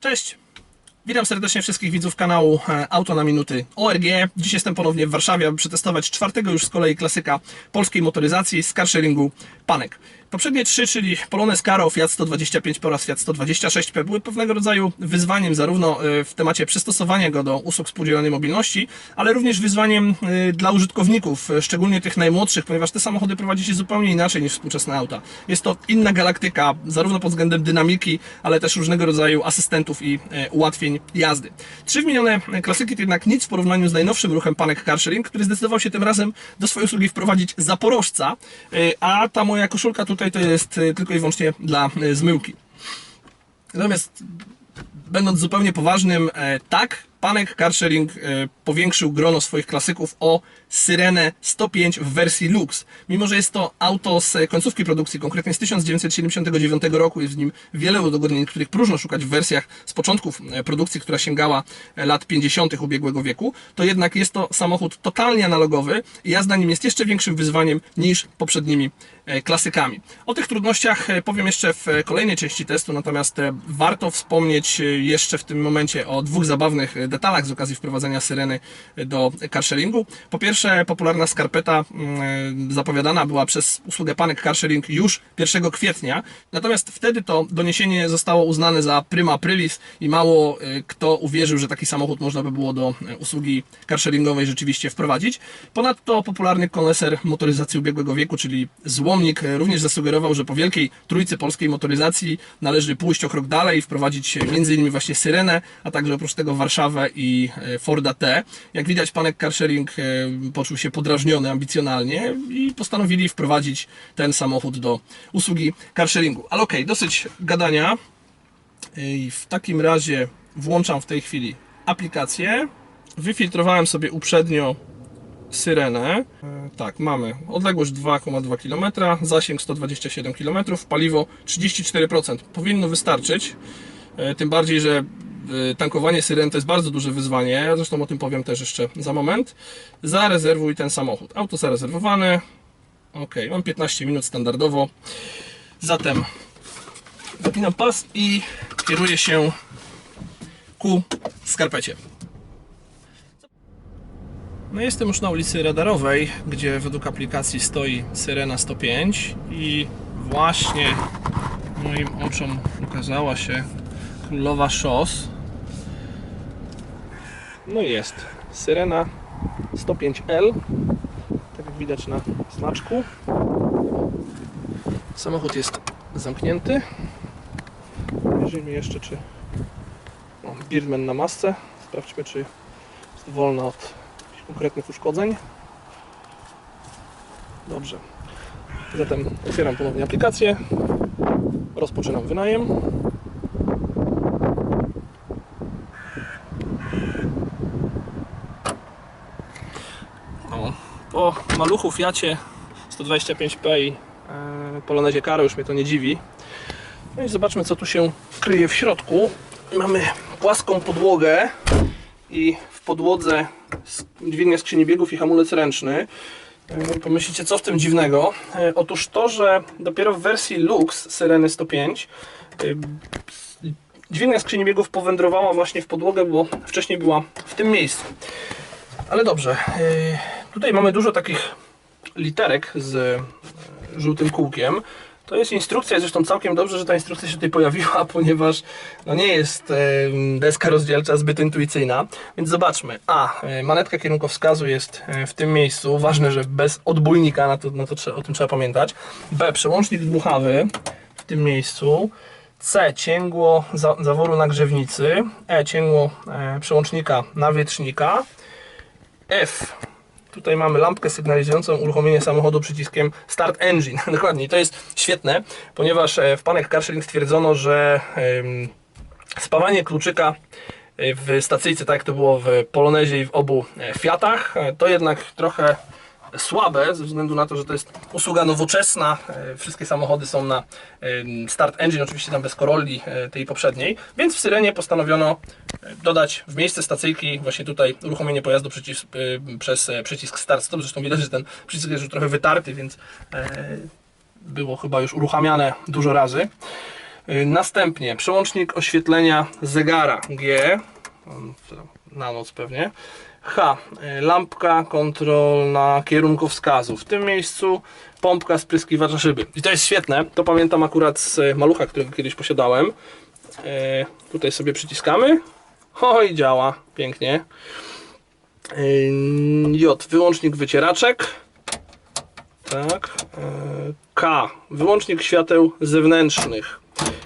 Cześć! Witam serdecznie wszystkich widzów kanału e, Auto na Minuty ORG. Dziś jestem ponownie w Warszawie, aby przetestować czwartego już z kolei klasyka polskiej motoryzacji z carsharingu Panek. Poprzednie trzy, czyli Polonez Caro, Fiat 125 oraz Fiat 126P były pewnego rodzaju wyzwaniem zarówno e, w temacie przystosowania go do usług współdzielonej mobilności, ale również wyzwaniem e, dla użytkowników, e, szczególnie tych najmłodszych, ponieważ te samochody prowadzi się zupełnie inaczej niż współczesne auta. Jest to inna galaktyka, zarówno pod względem dynamiki, ale też różnego rodzaju asystentów i ułatwień jazdy. Trzy wymienione klasyki to jednak nic w porównaniu z najnowszym ruchem Panek Carsharing, który zdecydował się tym razem do swojej usługi wprowadzić Zaporożca, a ta moja koszulka tutaj to jest e, tylko i wyłącznie dla e, zmyłki. Natomiast będąc zupełnie poważnym, e, tak, Panek Carsharing e, powiększył grono swoich klasyków o Syrenę 105 w wersji Lux. Mimo, że jest to auto z końcówki produkcji, konkretnie z 1979 roku, jest w nim wiele udogodnień, których próżno szukać w wersjach z początków e, produkcji, która sięgała e, lat 50. ubiegłego wieku, to jednak jest to samochód totalnie analogowy i jazda nim jest jeszcze większym wyzwaniem niż poprzednimi klasykami. O tych trudnościach powiem jeszcze w kolejnej części testu, natomiast warto wspomnieć jeszcze w tym momencie o dwóch zabawnych detalach z okazji wprowadzenia syreny do carsharingu. Po pierwsze, popularna skarpeta mm, zapowiadana była przez usługę Panek Carsharing już 1 kwietnia, natomiast wtedy to doniesienie zostało uznane za prima aprilis i mało e, kto uwierzył, że taki samochód można by było do e, usługi carsharingowej rzeczywiście wprowadzić. Ponadto popularny koneser motoryzacji ubiegłego wieku, czyli Złomnik, e, również zasugerował, że po wielkiej trójcy polskiej motoryzacji należy pójść o krok dalej i wprowadzić m.in. właśnie Syrenę, a także oprócz tego Warszawę i e, Forda T. Jak widać, panek carsharing e, poczuł się podrażniony ambicjonalnie i postanowili wprowadzić ten samochód do usługi carsharingu. Ale okej, dosyć gadania. I w takim razie włączam w tej chwili aplikację. Wyfiltrowałem sobie uprzednio syrenę. E, Tak, mamy odległość 2,2 km, zasięg 127 km, paliwo 34%. Powinno wystarczyć. E, Tym bardziej, że e, tankowanie syren to jest bardzo duże wyzwanie. Zresztą o tym powiem też jeszcze za moment. Zarezerwuj ten samochód. Auto zarezerwowane. Ok, mam 15 minut standardowo. Zatem zapinam pas i kieruję się ku skarpecie. No jestem już na ulicy Radarowej, gdzie według aplikacji stoi Syrena 105 i właśnie moim oczom ukazała się królowa szos. No i jest Syrena 105L, tak jak widać na znaczku. Samochód jest zamknięty. Spojrzyjmy jeszcze, czy o, Birdman na masce. Sprawdźmy, czy jest wolna od konkretnych uszkodzeń. Dobrze. Zatem otwieram ponownie aplikację. Rozpoczynam wynajem. O, po maluchu Fiacie 125p i e, Polonezie Caro już mnie to nie dziwi. No i zobaczmy co tu się kryje w środku. Mamy płaską podłogę i w podłodze dźwignia skrzyni biegów i hamulec ręczny. E, Pomyślicie, co w tym dziwnego? E, Otóż to, że dopiero w wersji Lux Syreny 105 e, dźwignia skrzyni biegów powędrowała właśnie w podłogę, bo wcześniej była w tym miejscu. Ale dobrze, tutaj mamy dużo takich literek z e, żółtym kółkiem. To jest instrukcja, zresztą całkiem dobrze, że ta instrukcja się tutaj pojawiła, ponieważ no nie jest e, deska rozdzielcza zbyt intuicyjna. Więc zobaczmy. A, e, manetka kierunkowskazu jest w tym miejscu. Ważne, że bez odbójnika, na to, na to, o tym trzeba pamiętać. B, przełącznik dmuchawy w tym miejscu. C, cięgło za, zaworu nagrzewnicy. E, cięgło przełącznika nawietrznika. F, Tutaj mamy lampkę sygnalizującą uruchomienie samochodu przyciskiem Start Engine. Dokładnie, to jest świetne, ponieważ e, w Panek Carsharing stwierdzono, że spawanie kluczyka e, w stacyjce, tak jak to było w Polonezie i w obu e, Fiatach, to jednak trochę słabe, ze względu na to, że to jest usługa nowoczesna. E, Wszystkie samochody są na Start Engine, oczywiście tam bez Corolli e, tej poprzedniej, więc w Syrenie postanowiono e, dodać w miejsce stacyjki właśnie tutaj uruchomienie pojazdu przez przycisk Start Stop. Zresztą widać, że ten przycisk jest już trochę wytarty, więc było chyba już uruchamiane dużo razy. Następnie przełącznik oświetlenia zegara G, na noc pewnie. H, y, lampka kontrolna kierunkowskazu. W tym miejscu pompka spryskiwacza szyby. I to jest świetne. To pamiętam akurat z malucha, którego kiedyś posiadałem. Y, Tutaj sobie przyciskamy. O i działa pięknie. Y, J, wyłącznik wycieraczek. Tak. e, K. Wyłącznik świateł zewnętrznych.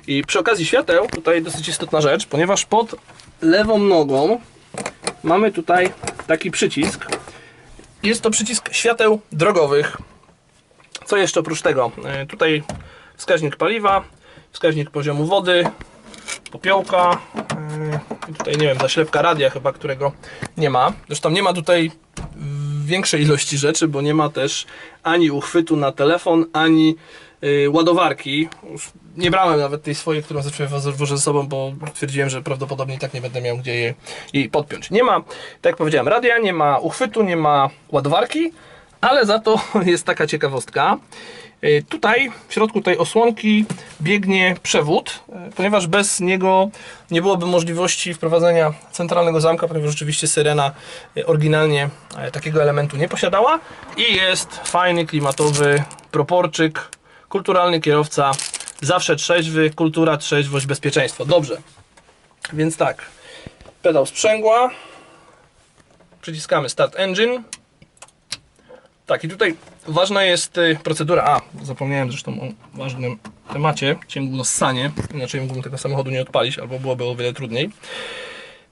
I przy okazji świateł, tutaj dosyć istotna rzecz, ponieważ pod lewą nogą mamy tutaj taki przycisk. Jest to przycisk świateł drogowych. Co jeszcze oprócz tego? E, Tutaj wskaźnik paliwa, wskaźnik poziomu wody, popiołka. e, tutaj nie wiem, zaślepka radia chyba, którego nie ma. Zresztą nie ma tutaj większej ilości rzeczy, bo nie ma też ani uchwytu na telefon, ani y, ładowarki. Nie brałem nawet tej swojej, którą zawsze włożę ze sobą, bo twierdziłem, że prawdopodobnie i tak nie będę miał gdzie jej, jej podpiąć. Nie ma, tak jak powiedziałem, radia, nie ma uchwytu, nie ma ładowarki, ale za to jest taka ciekawostka. Y, Tutaj w środku tej osłonki biegnie przewód, y, ponieważ bez niego nie byłoby możliwości wprowadzenia centralnego zamka, ponieważ rzeczywiście Syrena y, oryginalnie e, takiego elementu nie posiadała. I jest fajny, klimatowy proporczyk, kulturalny kierowca, zawsze trzeźwy, kultura, trzeźwość, bezpieczeństwo. Dobrze, więc tak, pedał sprzęgła, przyciskamy Start Engine, tak, i tutaj ważna jest y, procedura. A, zapomniałem zresztą o ważnym temacie ciągu ssanie. Inaczej mógłbym tego samochodu nie odpalić, albo byłoby o wiele trudniej.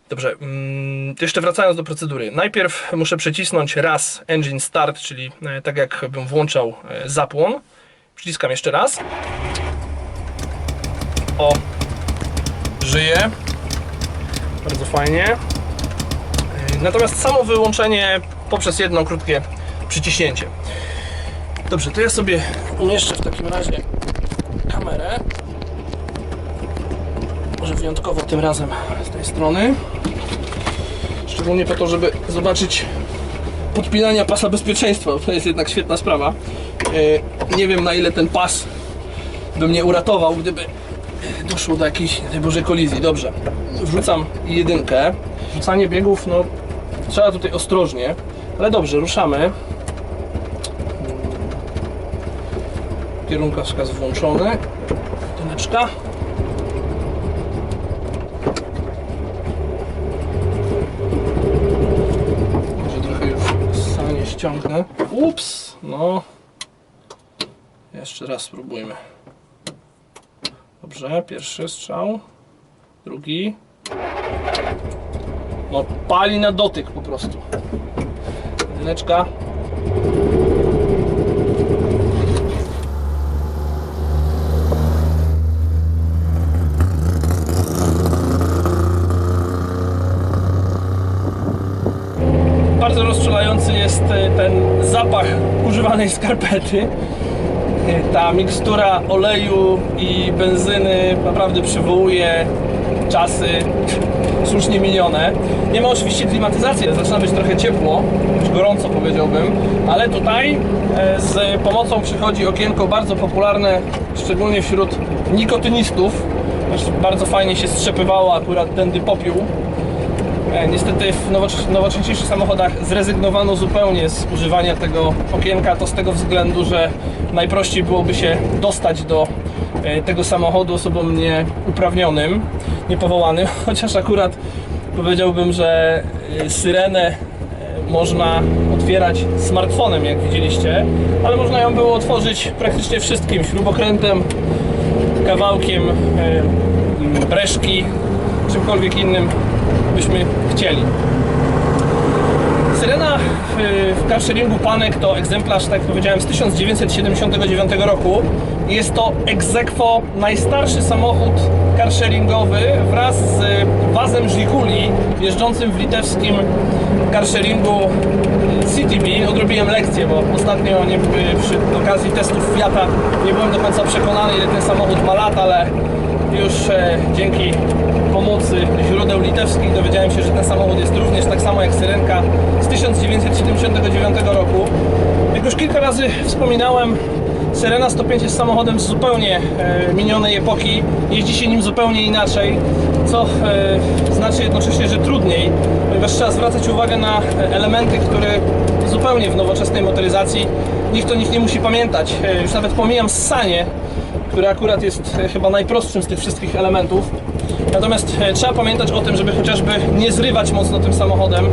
Dobrze, mm, jeszcze wracając do procedury. Najpierw muszę przycisnąć raz Engine Start, czyli e, tak jakbym włączał e, zapłon. Przyciskam jeszcze raz. O, żyje. Bardzo fajnie. E, Natomiast samo wyłączenie poprzez jedno krótkie przyciśnięcie. Dobrze, to ja sobie umieszczę w takim razie kamerę. Może wyjątkowo tym razem z tej strony. Szczególnie po to, żeby zobaczyć podpinania pasa bezpieczeństwa. To jest jednak świetna sprawa. E, Nie wiem na ile ten pas by mnie uratował, gdyby doszło do jakiejś tej Bożej kolizji. Dobrze, wrzucam jedynkę. Wrzucanie biegów, no trzeba tutaj ostrożnie, ale dobrze, ruszamy. Kierunkowskaz włączony. Tyneczka. Może trochę już sanie ściągnę. Ups, no. Jeszcze raz spróbujmy. Dobrze, pierwszy strzał. Drugi. No, pali na dotyk po prostu. Jedyneczka. Bardzo rozstrzelający jest e, ten zapach używanej skarpety. E, Ta mikstura oleju i benzyny naprawdę przywołuje czasy słusznie minione. Nie ma oczywiście klimatyzacji, zaczyna być trochę ciepło, już gorąco powiedziałbym, ale tutaj e, z pomocą przychodzi okienko bardzo popularne, szczególnie wśród nikotynistów. Bardzo fajnie się strzepywało akurat tędy popiół. E, Niestety w nowocz- nowocześniejszych samochodach zrezygnowano zupełnie z używania tego okienka. To z tego względu, że najprościej byłoby się dostać do e, tego samochodu osobom nieuprawnionym, niepowołanym. Chociaż akurat powiedziałbym, że e, syrenę można otwierać smartfonem, jak widzieliście, ale można ją było otworzyć praktycznie wszystkim śrubokrętem, kawałkiem breszki, czymkolwiek innym byśmy chcieli. Syrena w, w carsharingu Panek to egzemplarz, tak jak powiedziałem, z 1979 roku. Jest to aequo najstarszy samochód carsharingowy wraz z wazem Żiguli jeżdżącym w litewskim carsharingu CTB. Odrobiłem lekcję, bo ostatnio nie, przy okazji testów Fiata nie byłem do końca przekonany, ile ten samochód ma lat, ale już e, dzięki pomocy źródeł litewskich dowiedziałem się, że ten samochód jest również tak samo jak Syrenka z 1979 roku. Jak już kilka razy wspominałem, Syrena 105 jest samochodem z zupełnie e, minionej epoki. Jeździ się nim zupełnie inaczej, co e, znaczy jednocześnie, że trudniej, ponieważ trzeba zwracać uwagę na elementy, które zupełnie w nowoczesnej motoryzacji nikt o nich nie musi pamiętać. E, już nawet pomijam ssanie, które akurat jest chyba najprostszym z tych wszystkich elementów. Natomiast e, trzeba pamiętać o tym, żeby chociażby nie zrywać mocno tym samochodem,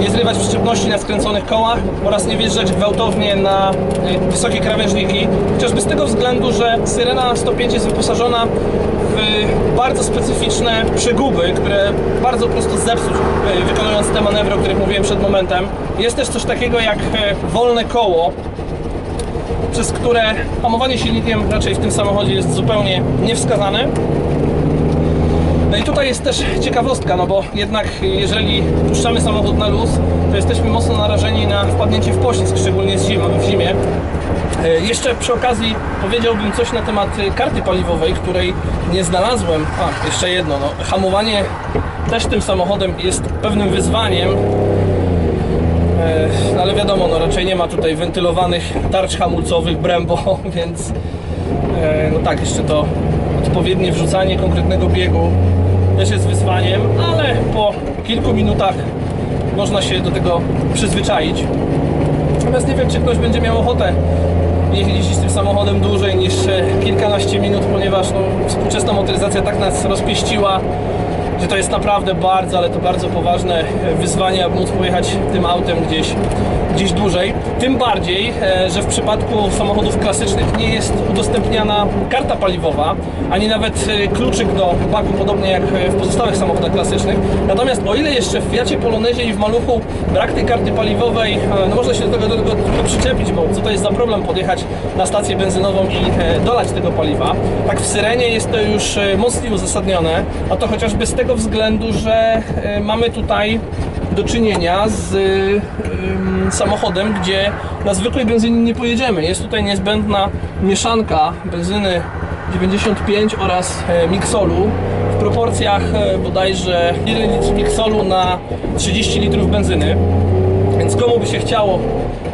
nie zrywać przyczepności na skręconych kołach oraz nie wjeżdżać gwałtownie na e, wysokie krawężniki. Chociażby z tego względu, że Syrena 105 jest wyposażona w bardzo specyficzne przeguby, które bardzo prosto zepsuć, e, wykonując te manewry, o których mówiłem przed momentem. Jest też coś takiego jak wolne koło, przez które hamowanie silnikiem raczej w tym samochodzie jest zupełnie niewskazane. No i tutaj jest też ciekawostka, no bo jednak jeżeli puszczamy samochód na luz, to jesteśmy mocno narażeni na wpadnięcie w poślizg, szczególnie z zimą, w zimie. E, Jeszcze przy okazji powiedziałbym coś na temat e, karty paliwowej, której nie znalazłem. A, jeszcze jedno, no, hamowanie też tym samochodem jest pewnym wyzwaniem, E, no ale wiadomo, no raczej nie ma tutaj wentylowanych tarcz hamulcowych Brembo, więc no tak, jeszcze to odpowiednie wrzucanie konkretnego biegu też jest wyzwaniem, ale po kilku minutach można się do tego przyzwyczaić. Natomiast nie wiem, czy ktoś będzie miał ochotę jeździć tym samochodem dłużej niż e, kilkanaście minut, ponieważ no, współczesna motoryzacja tak nas rozpieściła, że to jest naprawdę bardzo, ale to bardzo poważne wyzwanie, aby móc pojechać tym autem gdzieś, gdzieś dłużej. Tym bardziej, e, że w przypadku samochodów klasycznych nie jest udostępniana karta paliwowa, ani nawet e, kluczyk do baku, podobnie jak w pozostałych samochodach klasycznych. Natomiast o ile jeszcze w Fiacie Polonezie i w Maluchu brak tej karty paliwowej, e, no można się do tego, do tego przyczepić, bo co to jest za problem podjechać na stację benzynową i e, dolać tego paliwa, tak w Syrenie jest to już e, mocniej uzasadnione, a to chociażby z tego względu, że e, mamy tutaj do czynienia z ym, samochodem, gdzie na zwykłej benzynie nie pojedziemy. Jest tutaj niezbędna mieszanka benzyny 95 oraz e, miksolu w proporcjach e, bodajże 1 litr miksolu na 30 litrów benzyny. Więc komu by się chciało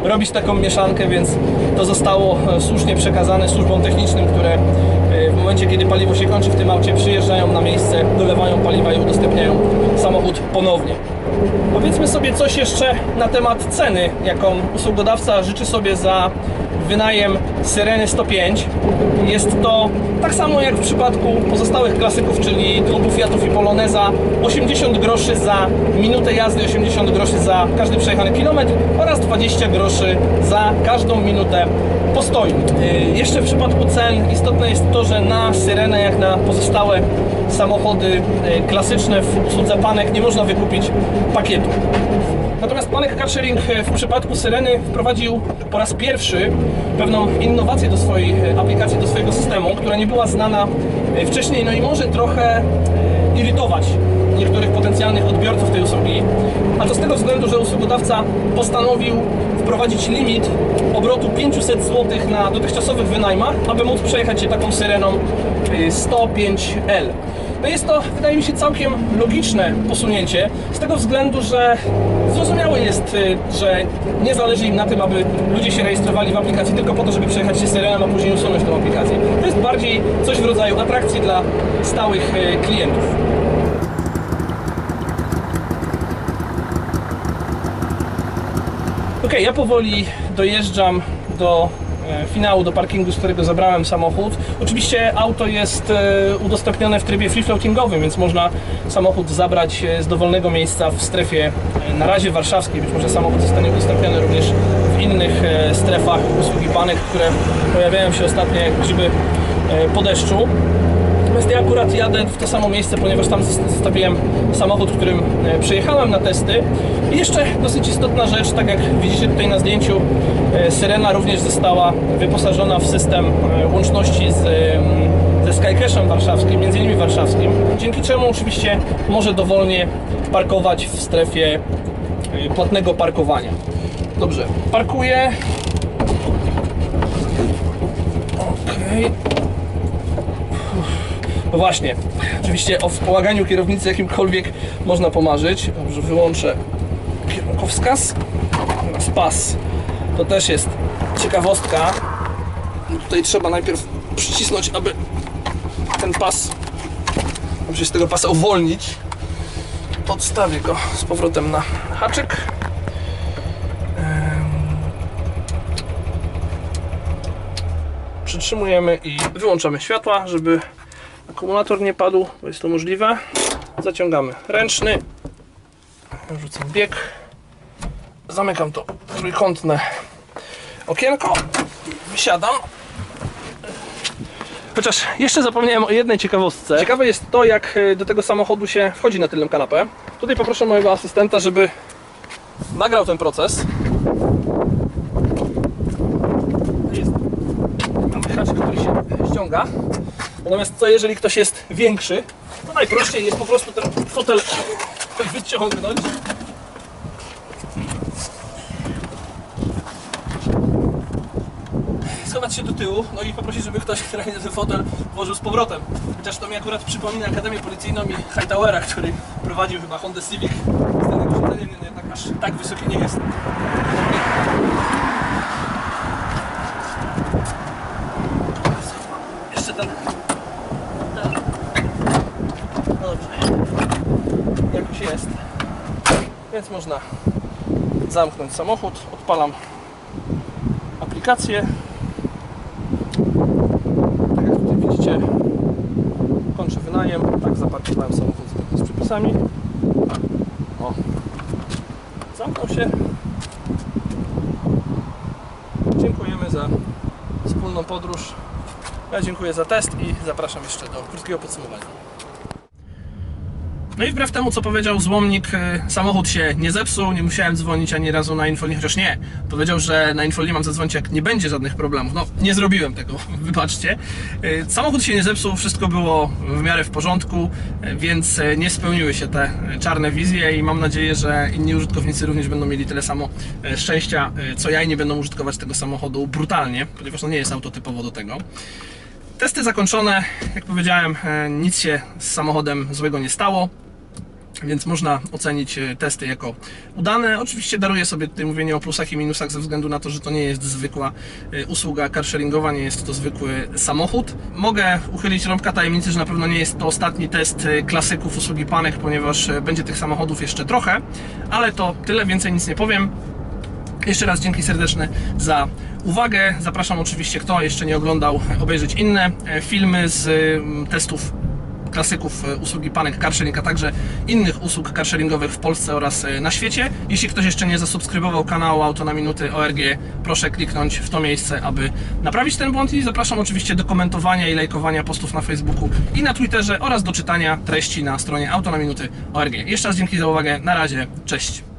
robić taką mieszankę, więc to zostało e, słusznie przekazane służbom technicznym, które e, w momencie, kiedy paliwo się kończy w tym aucie, przyjeżdżają na miejsce, dolewają paliwa i udostępniają samochód ponownie. Powiedzmy sobie coś jeszcze na temat ceny, jaką usługodawca życzy sobie za wynajem Syreny 105. Jest to tak samo jak w przypadku pozostałych klasyków, czyli obu Fiatów i Poloneza, 80 groszy za minutę jazdy, 80 groszy za każdy przejechany kilometr oraz 20 groszy za każdą minutę postoju. Yy, Jeszcze w przypadku cen istotne jest to, że na Syrenę, jak na pozostałe samochody yy, klasyczne w usłudze panek nie można wykupić pakietu. Natomiast Panek Car Sharing e, w przypadku Syreny wprowadził po raz pierwszy pewną innowację do swojej e, aplikacji, do swojego systemu, która nie była znana e, wcześniej, no i może trochę irytować niektórych potencjalnych odbiorców tej usługi. A to z tego względu, że usługodawca postanowił wprowadzić limit obrotu 500 zł na dotychczasowych wynajmach, aby móc przejechać się taką Syreną y, 105L. No jest to, wydaje mi się, całkiem logiczne posunięcie, z tego względu, że zrozumiałe jest, y, że nie zależy im na tym, aby ludzie się rejestrowali w aplikacji tylko po to, żeby przejechać się Syreną, a później usunąć tą aplikację. To jest bardziej coś w rodzaju atrakcji dla stałych y, klientów. Ok, ja powoli dojeżdżam do finału, do parkingu, z którego zabrałem samochód. Oczywiście auto jest e, udostępnione w trybie free floatingowym, więc można samochód zabrać e, z dowolnego miejsca w strefie e, na razie warszawskiej. Być może samochód zostanie udostępniony również w innych e, strefach usługi panek, które pojawiają się ostatnio jak grzyby e, po deszczu. Natomiast ja akurat jadę w to samo miejsce, ponieważ tam zos- zostawiłem samochód, którym e, przyjechałem na testy. I jeszcze dosyć istotna rzecz, tak jak widzicie tutaj na zdjęciu, e, Syrena również została wyposażona w system e, łączności z, ze Skycashem warszawskim, między innymi warszawskim, dzięki czemu oczywiście może dowolnie parkować w strefie płatnego parkowania. Dobrze, parkuję. Okej. No właśnie, oczywiście o wspomaganiu kierownicy jakimkolwiek można pomarzyć. Dobrze, wyłączę kierunkowskaz. Teraz pas. To też jest ciekawostka. Tutaj trzeba najpierw przycisnąć, aby ten pas, aby się z tego pasa uwolnić. Odstawię go z powrotem na haczyk. Przytrzymujemy i wyłączamy światła, żeby akumulator nie padł, bo jest to możliwe. Zaciągamy ręczny, rzucam bieg, zamykam to trójkątne okienko, wysiadam. Chociaż jeszcze zapomniałem o jednej ciekawostce. Ciekawe jest to, jak y, do tego samochodu się wchodzi na tylną kanapę. Tutaj poproszę mojego asystenta, żeby nagrał ten proces. Jest mamy haczyk, który się ściąga. Natomiast co jeżeli ktoś jest większy, to najprościej jest po prostu ten fotel wyciągnąć. Schować się do tyłu, no i poprosić, żeby ktoś ten fotel włożył z powrotem. Chociaż to mi akurat przypomina Akademię Policyjną i Hightowera, który prowadził chyba Honda Civic. Nie, nie, tak, aż tak wysokie nie jest. Jeszcze ten. ten. No dobrze. Jak już jest. Więc można zamknąć samochód. Odpalam aplikację. Tak jak tutaj widzicie, kończę wynajem. Tak zaparkowałem samochód zgodnie z przepisami. O. Zamknął się. Dziękujemy za wspólną podróż. Ja dziękuję za test i zapraszam jeszcze do krótkiego podsumowania. No i wbrew temu, co powiedział złomnik, y, samochód się nie zepsuł, nie musiałem dzwonić ani razu na infolinię, chociaż nie. Powiedział, że na infolinię mam zadzwonić, jak nie będzie żadnych problemów. No, nie zrobiłem tego, wybaczcie. Y, Samochód się nie zepsuł, wszystko było w miarę w porządku, y, więc nie spełniły się te czarne wizje i mam nadzieję, że inni użytkownicy również będą mieli tyle samo szczęścia, co ja i nie będą użytkować tego samochodu brutalnie, ponieważ no nie jest auto typowo do tego. Testy zakończone, jak powiedziałem, e, nic się z samochodem złego nie stało. Więc można ocenić e, testy jako udane. Oczywiście daruję sobie tutaj mówienie o plusach i minusach ze względu na to, że to nie jest zwykła e, usługa carsharingowa, nie jest to zwykły samochód. Mogę uchylić rąbka tajemnicy, że na pewno nie jest to ostatni test e, klasyków usługi Panek, ponieważ będzie tych samochodów jeszcze trochę, ale to tyle, więcej nic nie powiem. Jeszcze raz dzięki serdeczne za uwagę. Zapraszam oczywiście, kto jeszcze nie oglądał, obejrzeć inne filmy z testów klasyków e, usługi Panek Carsharing, a także innych usług carsharingowych w Polsce oraz e, na świecie. Jeśli ktoś jeszcze nie zasubskrybował kanału Auto na Minuty ORG, proszę kliknąć w to miejsce, aby naprawić ten błąd i zapraszam oczywiście do komentowania i lajkowania postów na Facebooku i na Twitterze oraz do czytania treści na stronie Auto na Minuty ORG. Jeszcze raz dzięki za uwagę, na razie, cześć!